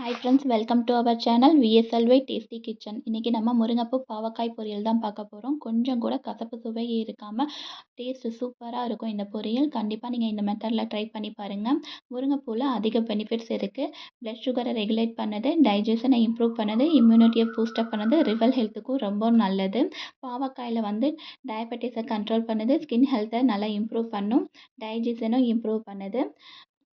Hi friends welcome to our channel விஎஸ்எல்வை tasty kitchen இன்றைக்கி நம்ம முருங்கைப்பூ பாவக்காய் பொரியல் தான் பார்க்க போகிறோம் கொஞ்சம் கூட கசப்பு சுவை இருக்காமல் டேஸ்ட்டு சூப்பராக இருக்கும் இந்த பொரியல். கண்டிப்பாக நீங்கள் இந்த மெத்தடில் ட்ரை பண்ணி பாருங்கள் முருங்கைப்பூவில் அதிக பெனிஃபிட்ஸ் இருக்குது ப்ளட் சுகரை ரெகுலேட் பண்ணுது டைஜஷனை இம்ப்ரூவ் பண்ணுது இம்யூனிட்டியை பூஸ்டப் பண்ணுது ரிவல் ஹெல்த்துக்கும் ரொம்ப நல்லது. பாவக்காயில் வந்து டயபெட்டிஸை கண்ட்ரோல் பண்ணுது ஸ்கின் ஹெல்த்தை நல்லா இம்ப்ரூவ் பண்ணும் டைஜஷனும் இம்ப்ரூவ் பண்ணுது.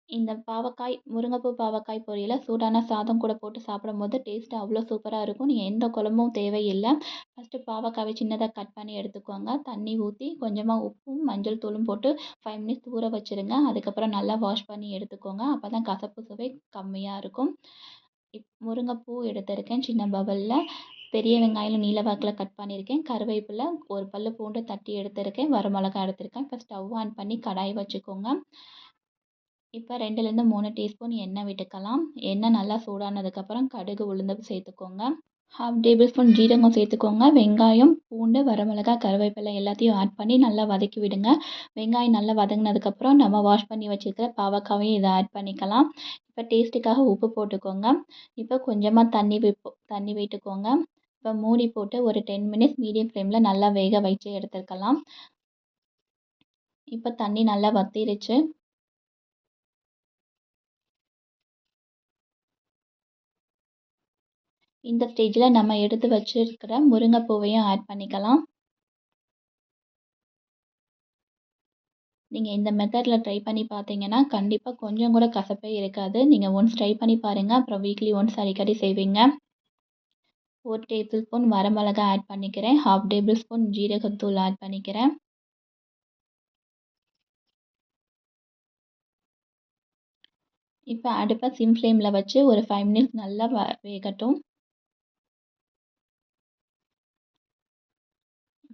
இந்த பாவக்காய் முருங்கைப்பூ பாவக்காய் பொரியலை சூடான சாதம் கூட போட்டு சாப்பிடும்போது டேஸ்ட்டு அவ்வளோ சூப்பராக இருக்கும். நீங்கள் எந்த குழம்பும் தேவையில்லை. ஃபஸ்ட்டு பாவக்காயை சின்னதாக கட் பண்ணி எடுத்துக்கோங்க. தண்ணி ஊற்றி கொஞ்சமாக உப்பும் மஞ்சள் தூளும் போட்டு ஃபைவ் மினிட்ஸ் ஊற வச்சுருங்க. அதுக்கப்புறம் நல்லா வாஷ் பண்ணி எடுத்துக்கோங்க. அப்போ தான் கசப்பு சுவை கம்மியாக இருக்கும். இப் முருங்கைப்பூ எடுத்திருக்கேன் சின்ன பவலில் பெரிய வெங்காயம் நீல வாக்கில் கட் பண்ணியிருக்கேன் கருவேப்பிலை ஒரு பல் பூண்டு தட்டி எடுத்திருக்கேன். வரமிளகா எடுத்திருக்கேன். இப்போ ஸ்டவ் ஆன் பண்ணி கடாய் வச்சுக்கோங்க. இப்போ ரெண்டுலேருந்து மூணு டீஸ்பூன் எண்ணெய் விட்டுக்கலாம். எண்ணெய் நல்லா சூடானதுக்கப்புறம் கடுகு உளுந்து சேர்த்துக்கோங்க. ஹாஃப் டேபிள் ஸ்பூன் ஜீரகம் சேர்த்துக்கோங்க. வெங்காயம் பூண்டு வரமிளகா கருவேப்பிலை எல்லாத்தையும் ஆட் பண்ணி நல்லா வதக்கி விடுங்க. வெங்காயம் நல்லா வதங்கினதுக்கப்புறம் நம்ம வாஷ் பண்ணி வச்சுருக்கிற பாவக்காவையும் இதை ஆட் பண்ணிக்கலாம். இப்போ டேஸ்ட்டுக்காக உப்பு போட்டுக்கோங்க. இப்போ கொஞ்சமாக தண்ணி விப்போ தண்ணி விட்டுக்கோங்க. இப்போ மூடி போட்டு ஒரு டென் மினிட்ஸ் மீடியம் ஃப்ளேமில் நல்லா வேக வச்சு எடுத்துருக்கலாம் இப்போ தண்ணி நல்லா வத்திருச்சு. இந்த ஸ்டேஜில் நம்ம எடுத்து வச்சுருக்கிற முருங்கைப்பூவையும் ஆட் பண்ணிக்கலாம். நீங்கள் இந்த மெத்தடில் ட்ரை பண்ணி பார்த்தீங்கன்னா கண்டிப்பாக கொஞ்சம் கூட கசப்பே இருக்காது. நீங்கள் ஒன்ஸ் ட்ரை பண்ணி பாருங்கள் அப்புறம் வீக்லி ஒன்ஸ் அடிக்கடி செய்வீங்க. ஒரு டேபிள் ஸ்பூன் வரமிளகா ஆட் பண்ணிக்கிறேன். ஹாஃப் டேபிள் ஸ்பூன் ஜீரகத்தூள் ஆட் பண்ணிக்கிறேன். இப்போ அடுப்பை சிம் ஃப்ளேமில் வச்சு ஒரு ஃபைவ் மினிட்ஸ் நல்லா வேகட்டும்.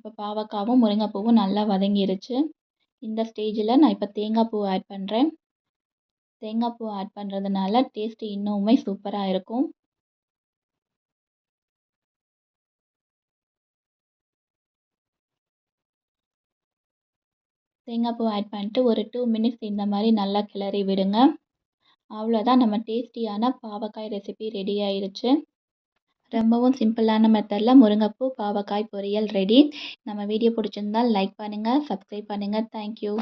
இப்போ பாவக்காவும் முருங்கைப்பூவும் நல்லா வதங்கிருச்சு. இந்த ஸ்டேஜில் நான் இப்போ தேங்காய் பூ ஆட் பண்ணுறேன் தேங்காய் பூ ஆட் பண்ணுறதுனால டேஸ்ட்டு இன்னுமே சூப்பராக இருக்கும். தேங்காய் பூ ஆட் பண்ணிட்டு ஒரு டூ மினிட்ஸ் இந்த மாதிரி நல்லா கிளறி விடுங்க. அவ்வளோதான் நம்ம டேஸ்டியான பாவக்காய் ரெசிபி ரெடி ஆயிடுச்சு ரொம்பவும் சிம்பிளான மெத்தடில் முருங்கைப்பூ பாவக்காய் பொரியல் ரெடி நம்ம வீடியோ பிடிச்சிருந்தால் லைக் பண்ணுங்கள் சப்ஸ்கிரைப் பண்ணுங்கள் தேங்க்யூ